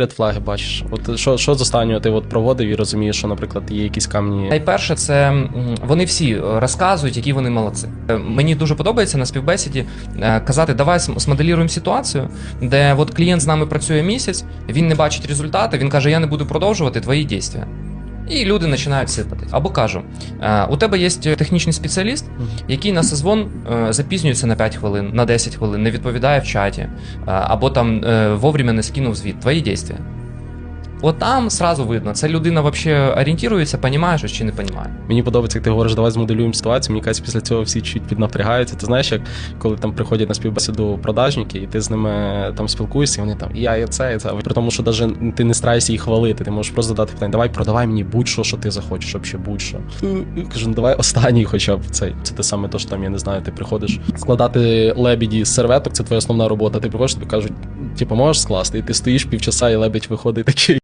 редфлаги бачиш? От що, що з останнього ти от проводив і розумієш, що, наприклад, є якісь камні. Найперше, це вони всі розказують, які вони молодці. Е, Мені дуже подобається на співбесіді е, казати, давай смоделіруємо ситуацію, де от клієнт з нами працює місяць, він не бачить результати, він каже, я не буду продовжувати твої дії. І люди починають сипати. Або кажу: е, у тебе є технічний спеціаліст, який на сезон е, запізнюється на 5 хвилин, на 10 хвилин, не відповідає в чаті, е, або там вовремя не скинув звіт. Твої дії. От там сразу видно, це людина взагалі орієнтується, понімає щось чи не понімає. Мені подобається, як ти говориш, давай змоделюємо ситуацію. Мені кажуть, після цього всі чуть піднапрягаються. Ти знаєш, як коли там приходять на співбесіду продажники, і ти з ними там спілкуєшся, і вони там я, і це, і це. При тому, що навіть ти не стараєшся їх хвалити, ти можеш просто задати питання, давай продавай мені будь-що, що ти захочеш, ще будь-що. Кажу, ну давай останній, хоча б цей. Це те саме, то що там, я не знаю, ти приходиш складати лебіді з серветок, це твоя основна робота. Ти приходиш, тобі кажуть, типу, можеш скласти, і ти стоїш півчаса, і лебідь виходить такий.